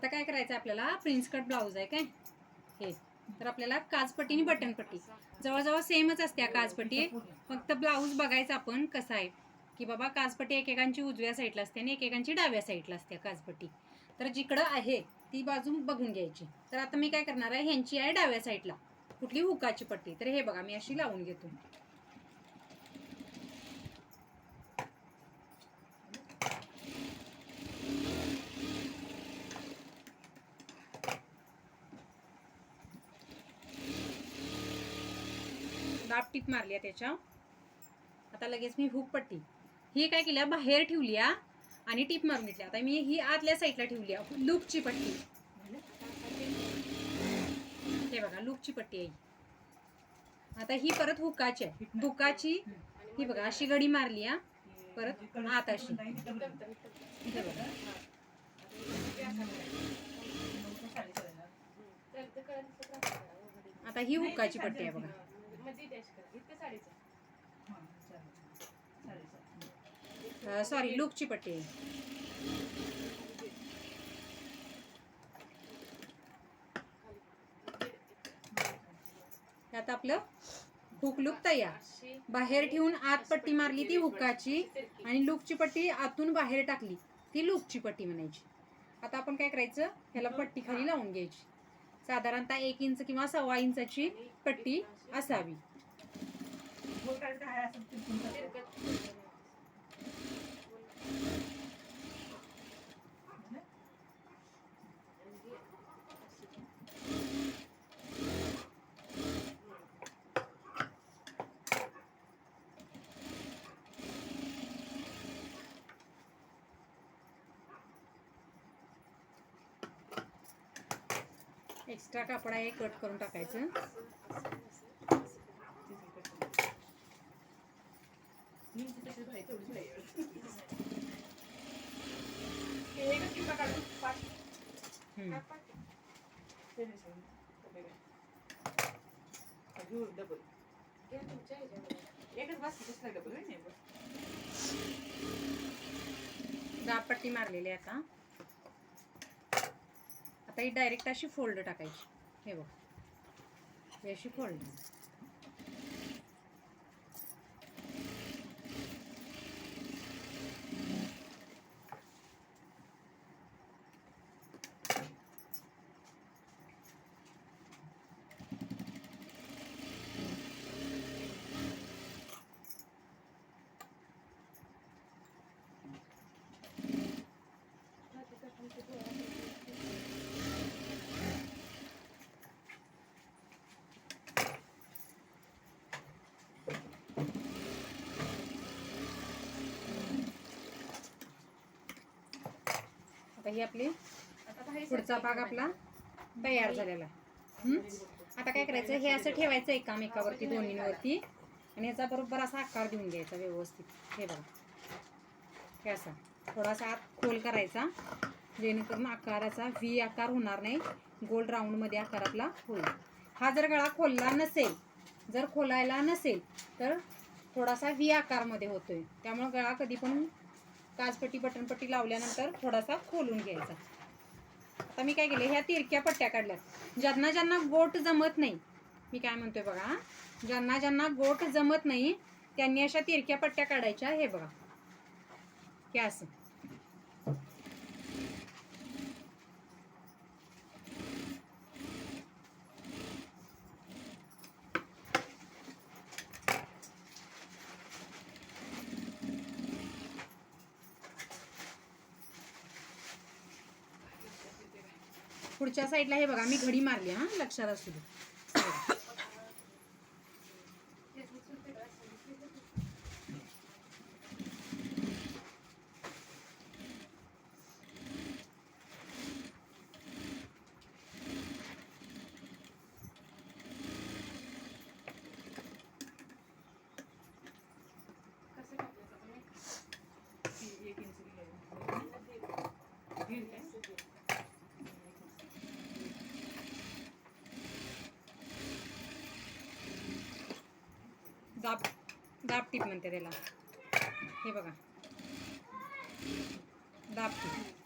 आता काय करायचं आपल्याला? प्रिन्स कट ब्लाऊज आहे काय? हे. तर आपल्याला काजपट्टी आणि बटनपट्टी. जवळजवळ सेमच असते काजपट्टी फक्त ब्लाऊज बघायचा आपण कसा आहे. की बाबा काजपट्टी एकेकांची उजव्या साईडला असते आणि एकेकांची डाव्या साईडला असते काजपट्टी तर जिकडं आहे ती बाजू बघून घ्यायची. तर आता मी काय करणार आहे ह्यांची आहे डाव्या साईडला. कुठली हुकाची पट्टी. तर हे बघा मी अशी लावून घेतो दाब टीप मारली आहे त्याच्या. आता लगेच मी हुक पट्टी. ही काय केल्या बाहेर ठेवली आणि टीप मारून घेतली. आता मी ही आतल्या साईडला ठेवली आहे. लूपची पट्टी. हे बघा लूपची पट्टी आहे आता ही परत हुकाची आहे. हुकाची ही बघा अशी गडी मारली आहे परत आत अशी. हे बघा. आता ही हुकाची पट्टी आहे बघा. सॉरी लूपची पट्टी. आहे त्यात आपलं हुक लूक तयार. बाहेर ठेवून आत पट्टी मारली ती हुकाची आणि लूकची पट्टी आतून बाहेर टाकली. ती लूकची पट्टी म्हणायची. आता आपण काय करायचं? ह्याला पट्टी खाली लावून घ्यायची. साधारणतः एक इंच किंवा सव्वा इंचाची पट्टी असावी. एक्स्ट्रा कापड आहे कट करून टाकायचं. दापट्टी मारलेली आहे आता. आता ही डायरेक्ट अशी फोल्ड टाकायची. हे बघ. अशी फोल्ड आता ही आपली पुढचा भाग आपला तयार झालेला. आता काय करायचं? हे असं ठेवायचं एकामेकावरती दोन्हीवरती. आणि याचा बरोबर असा आकार देऊन घ्यायचा व्यवस्थित. हे बघा. हे असा. थोडासा आत खोल करायचा. जेणेकरून आकाराचा व्ही आकार होणार नाही. गोल राऊंडमध्ये आकार आपला होईल. हा जर गळा खोलला नसेल जर खोलायला नसेल तर थोडासा व्ही आकारमध्ये होतोय. त्यामुळे गळा कधी पण काजपट्टी बटनपट्टी लावल्यानंतर थोडासा खोलून घ्यायचा. आता मी काय केले ह्या तिरक्या पट्ट्या काढल्या ज्यांना ज्यांना गोट जमत नाही मी काय म्हणतोय बघा ज्यांना ज्यांना गोट जमत नाही त्यांनी अशा तिरक्या पट्ट्या काढायच्या हे बघा. हे असं. पुढच्या साईडला हे बघा मी घडी मारली हा लक्षात असू दे. दाब टीप म्हणते त्याला. हे बघा. दाबटीप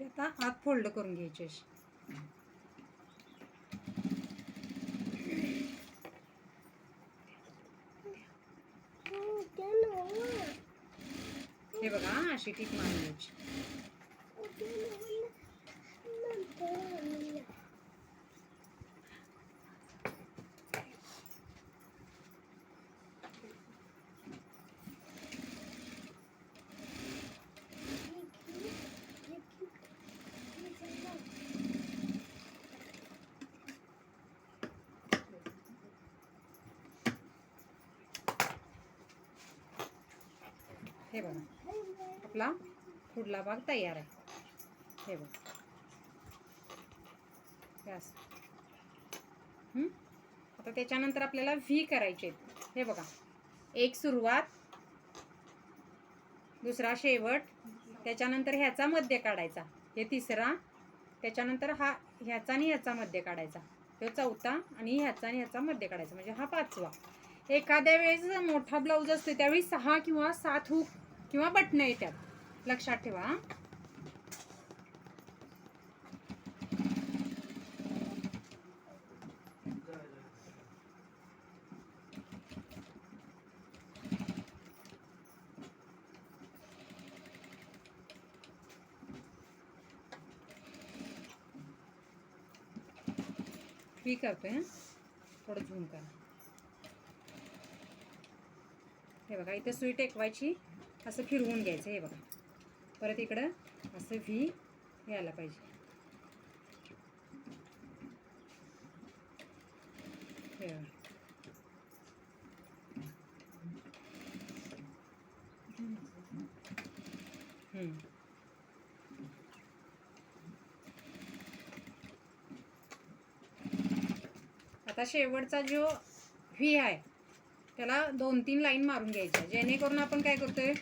आता आत फोल्ड करून घ्यायची अशी. हे बघा अशी टीप मारून घ्यायची हे बघा. आपला पुढला भाग तयार आहे. हे बघा. हे आता त्याच्यानंतर आपल्याला व्ही करायचे आहेत. हे बघा. एक सुरुवात दुसरा शेवट त्याच्यानंतर ह्याचा मध्य काढायचा. हे तिसरा त्याच्यानंतर हा ह्याचा आणि ह्याचा मध्य काढायचा. तो चौथा आणि ह्याचा आणि ह्याचा मध्य काढायचा. म्हणजे हा पाचवा. एखाद्या वेळेस मोठा ब्लाऊज असतो त्यावेळी सहा किंवा सात हुक किंवा बटणं येतात. लक्षात ठेवा हं. करतो आहे थोडं झूम करा हे बघा इथे सुई टेकवायची असं फिरवून घ्यायचं हे बघा परत इकडं असं व्ही यायला पाहिजे हे बघा. हम्म. आता शेवटचा जो व्ही आहे त्याला दोन तीन लाईन मारून घ्यायच्या. जेणेकरून आपण काय करतोय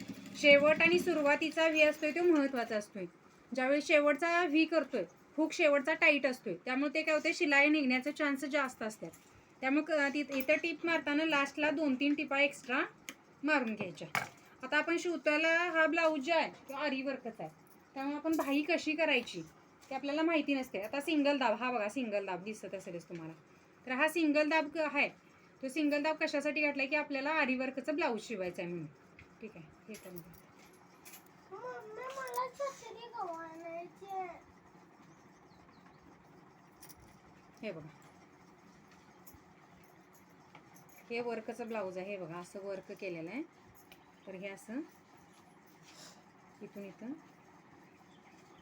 शेवट आणि सुरुवातीचा व्ही असतोय तो महत्त्वाचा असतोय. ज्यावेळी शेवटचा व्ही करतोय हुक शेवटचा टाईट असतोय. त्यामुळे ते काय होते शिलाई निघण्याचे चान्स जास्त असतात. त्यामुळे इथं टीप मारताना लास्टला दोन तीन टिपा एक्स्ट्रा मारून घ्यायच्या. आता आपण शिवताला हा ब्लाऊज जो आहे तो आरी वर्कच आहे. त्यामुळे आपण भाई कशी करायची ते आपल्याला माहिती नसते. आता सिंगल दाब हा बघा सिंगल दाब दिसत असेलच तुम्हाला. तर हा सिंगल दाब क- आहे. तो सिंगल दाब कशासाठी घातलाय की आपल्याला आरी वर्कचं ब्लाऊज शिवायचं आहे म्हणून. ठीक आहे हे गव्हाणायचे हे बघा. हे वर्कचं ब्लाऊज आहे हे बघा असं वर्क केलेलं आहे. तर हे असं इथून इथून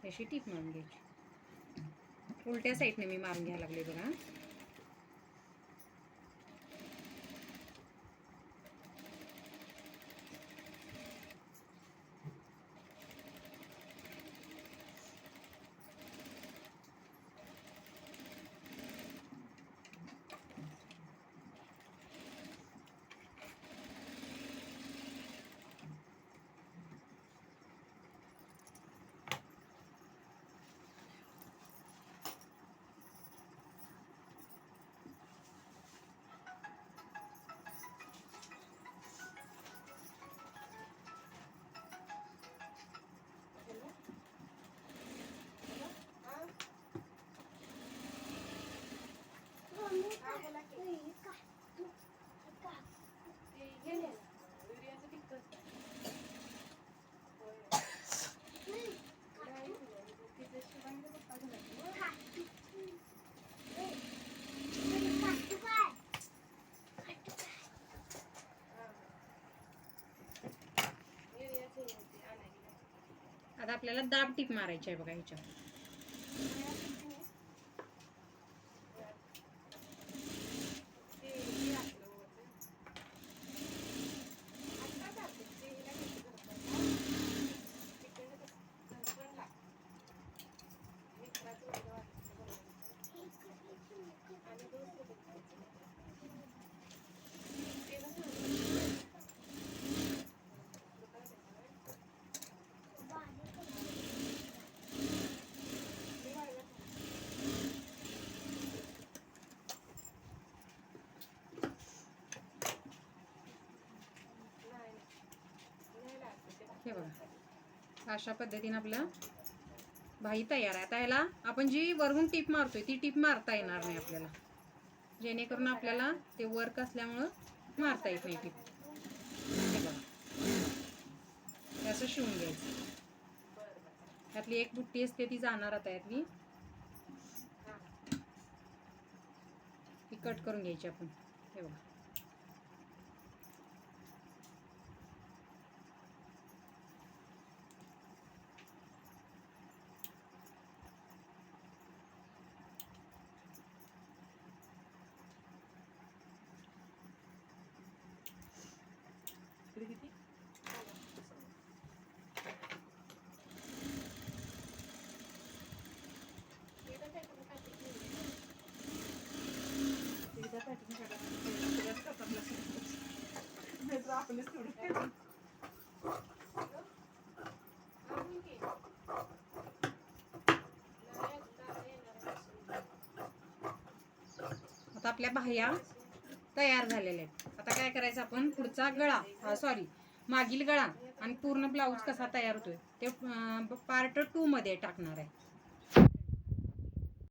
ही अशी टीप मारून घ्यायची. उलट्या साईडने मी मारून घ्यायला लागले बघा. आता आपल्याला दाब टीप मारायची आहे बघा ह्याच्यावर. हे बघा. अशा पद्धतीने आपलं भाई तयार आहे. आता ह्याला आपण जी वरून टीप मारतोय ती टीप मारता येणार नाही आपल्याला. जेणेकरून आपल्याला ते वर्क असल्यामुळं मारता येत नाही टीप. हे बघा. असं शिवून घ्यायचं. त्यातली एक बुट्टी असते ती जाणार आता यातली ती कट करून घ्यायची आपण. हे बघा. आता आपल्या बाह्या तयार झालेल्या आहेत. आता काय करायचं आपण? पुढचा गळा. सॉरी मागील गळा. आणि पूर्ण ब्लाऊज कसा तयार होतोय? ते पार्ट टू मध्ये टाकणार आहे.